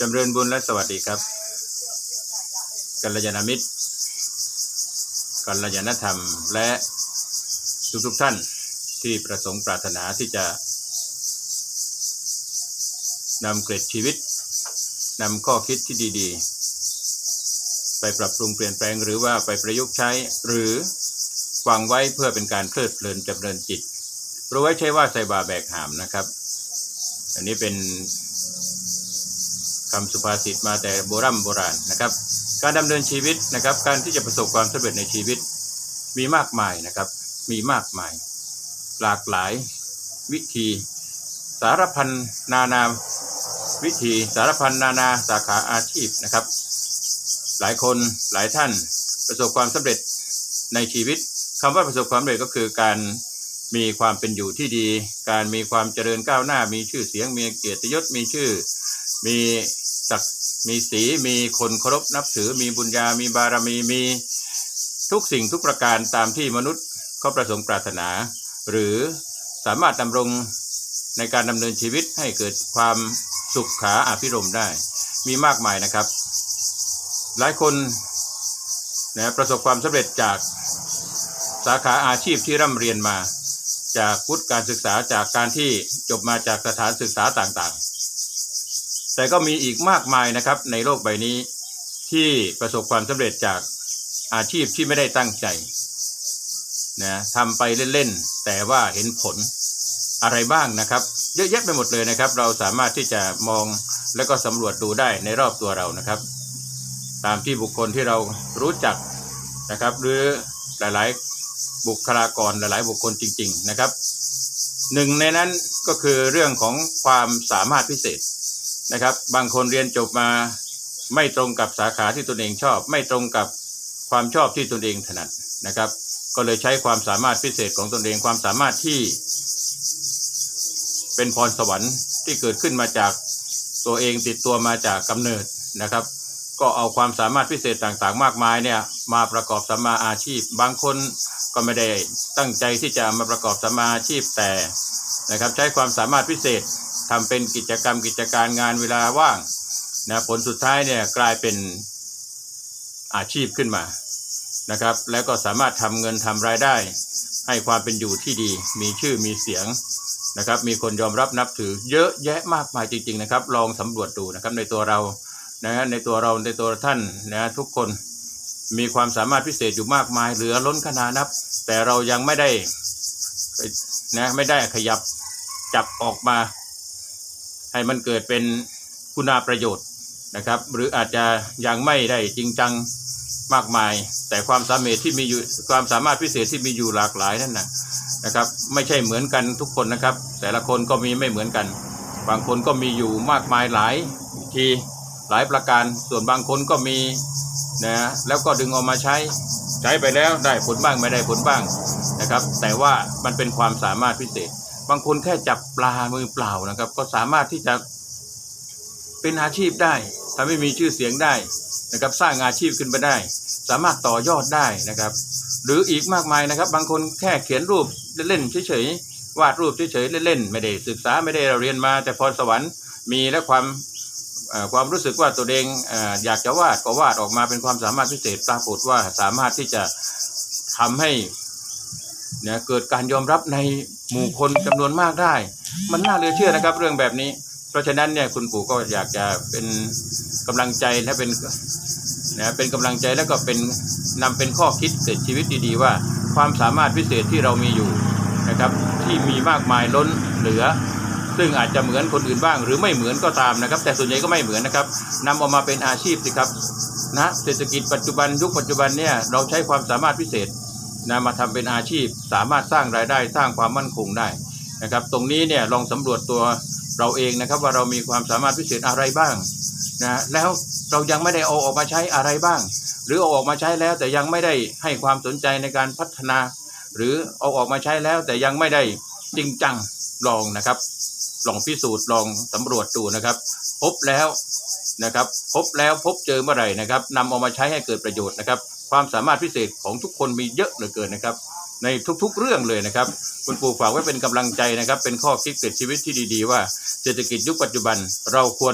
จำเริญบุญและสวัสดีครับ กัลยาณมิตร กัลยาณธรรมและทุกทุกๆท่านที่ประสงค์ปรารถนาที่จะนำเกร็ดชีวิตนำข้อคิดที่ดีๆ ไปปรับปรุงเปลี่ยนแปลงหรือว่าไปประยุกต์ใช้ หรือวางไว้เพื่อเป็นการเพลิดเพลินจำเริญจิตรู้ไว้ใช้ว่าใส่บาแบกหามนะครับ อันนี้เป็น คำสุภาษิตมาแต่โบรโบราณนะครับ การดำเนินชีวิตนะครับ การที่จะประสบความสำเร็จในชีวิตมีมากมายนะครับ มีมากมาย หลากหลายวิธี สารพันนานาวิธีสารพันนานาสาขาอาชีพนะครับ หลายคนหลายท่านประสบความสำเร็จในชีวิตคำว่าประสบความสำเร็จก็คือการมีความเป็นอยู่ที่ดี การมีความเจริญก้าวหน้า มีชื่อเสียง มีเกียรติยศ มีชื่อ มี ศักดิ์มีสีมีคนเคารพนับถือมีบุญญา มีบารมีมีทุกสิ่งทุกประการตามที่มนุษย์เขาประสงค์ปรารถนา หรือสามารถดำรงในการดำเนินชีวิตให้เกิดความสุขขาอภิรมได้ มีมากมายนะครับ หลายคนนะประสบความสำเร็จจากสาขาอาชีพที่ร่ำเรียนมา จากวุฒิการศึกษาจากการที่จบมาจากสถานศึกษาต่างๆ แต่ก็มีอีกมากมายนะครับ ในโลกใบนี้ที่ประสบความสำเร็จจากอาชีพที่ไม่ได้ตั้งใจนะทำไปเล่นๆ แต่ว่าเห็นผลอะไรบ้างนะครับ เยอะแยะไปหมดเลยนะครับ เราสามารถที่จะมองแล้วก็สำรวจดูได้ในรอบตัวเรานะครับ ตามที่บุคคลที่เรารู้จักนะครับ หรือหลายๆ บุคลากรหลาย ๆ บุคคลจริง ๆ นะครับหนึ่งในนั้นก็คือเรื่องของความสามารถพิเศษ นะครับ บางคนเรียนจบมาไม่ตรงกับสาขาที่ตนเองชอบ ไม่ตรงกับความชอบที่ตนเองถนัดนะครับ ก็เลยใช้ความสามารถพิเศษของตนเองความสามารถที่ เป็นพรสวรรค์ที่เกิดขึ้นมาจากตัวเองติดตัวมาจากกำเนิดนะครับ ก็เอาความสามารถพิเศษต่างๆ มากมายเนี่ยมาประกอบสัมมาอาชีพ บางคนก็ไม่ได้ตั้งใจที่จะมาประกอบสัมมาอาชีพแต่นะครับ ใช้ความสามารถพิเศษ ทำเป็นกิจกรรมกิจการงานเวลาว่างนะผลสุดท้ายเนี่ยกลายเป็นอาชีพขึ้นมานะครับ แล้วก็สามารถทำเงินทำรายได้ ให้ความเป็นอยู่ที่ดี มีชื่อมีเสียงนะครับ มีคนยอมรับนับถือเยอะแยะมากมายจริง ๆนะครับ ลองสำรวจดูนะครับในตัวเรานะฮะในตัวเราในตัวท่านนะทุกคนมีความสามารถพิเศษอยู่มากมาย เหลือล้นขนาดนับ แต่เรายังไม่ได้นะไม่ได้ขยับจับออกมา ให้มันเกิดเป็นคุณาประโยชน์นะครับ หรืออาจจะยังไม่ได้จริงจังมากมาย แต่ความสามารถที่มีอยู่ความสามารถพิเศษที่มีอยู่หลากหลายนั่นนะนะครับ ไม่ใช่เหมือนกันทุกคนนะครับ แต่ละคนก็มีไม่เหมือนกัน บางคนก็มีอยู่มากมายหลายทีหลายประการ ส่วนบางคนก็มีนะแล้วก็ดึงออกมาใช้ใช้ไปแล้วได้ผลบ้างไม่ได้ผลบ้างนะครับ แต่ว่ามันเป็นความสามารถพิเศษ บางคนแค่จับปลามือเปล่านะครับ ก็สามารถที่จะเป็นอาชีพได้ทำให้มีชื่อเสียงได้นะครับ สร้างอาชีพขึ้นไปได้ สามารถต่อยอดได้นะครับ หรืออีกมากมายนะครับ บางคนแค่เขียนรูปเล่นๆเฉยๆวาดรูปเฉยๆเล่นๆไม่ได้ศึกษาไม่ได้เรียนมา แต่พรสวรรค์มีและความความรู้สึกว่าตัวเองอยากจะวาดก็วาดออกมาเป็นความสามารถพิเศษปรากฏว่าสามารถที่จะทำให้ เนี่ยเกิดการยอมรับในหมู่คนจำนวนมากได้ มันน่าเหลือเชื่อนะครับ เรื่องแบบนี้ เพราะฉะนั้นเนี่ยคุณปู่ก็อยากจะเป็นกำลังใจและเป็นนะเป็นกำลังใจแล้วก็เป็นนำเป็นข้อคิดเสร็จชีวิตดีๆว่า ความสามารถพิเศษที่เรามีอยู่นะครับ ที่มีมากมายล้นเหลือ ซึ่งอาจจะเหมือนคนอื่นบ้าง หรือไม่เหมือนก็ตามนะครับ แต่ส่วนใหญ่ก็ไม่เหมือนนะครับนำออกมาเป็นอาชีพสิครับนะเศรษฐกิจปัจจุบันยุคปัจจุบันเนี่ยเราใช้ความสามารถพิเศษ นะมาทำเป็นอาชีพ สามารถสร้างรายได้สร้างความมั่นคงได้นะครับ ตรงนี้เนี่ยลองสำรวจตัวเราเองนะครับว่าเรามีความสามารถพิเศษอะไรบ้างนะแล้วเรายังไม่ได้เอาออกมาใช้อะไรบ้าง หรือเอาออกมาใช้แล้วแต่ยังไม่ได้ให้ความสนใจในการพัฒนา หรือเอาออกมาใช้แล้วแต่ยังไม่ได้จริงจังลองนะครับ ลองพิสูจน์ลองสำรวจดูนะครับ พบแล้วนะครับ พบแล้วพบเจอเมื่อไหร่นะครับนำเอามาใช้ให้เกิดประโยชน์นะครับ ความสามารถพิเศษของทุกคนมีเยอะเหลือเกินนะครับ ในทุกๆเรื่องเลยนะครับ คุณปู่ฝากไว้เป็นกำลังใจนะครับ เป็นข้อคิดเกิดชีวิตที่ดี ๆ ว่าเศรษฐกิจยุคปัจจุบันเราควร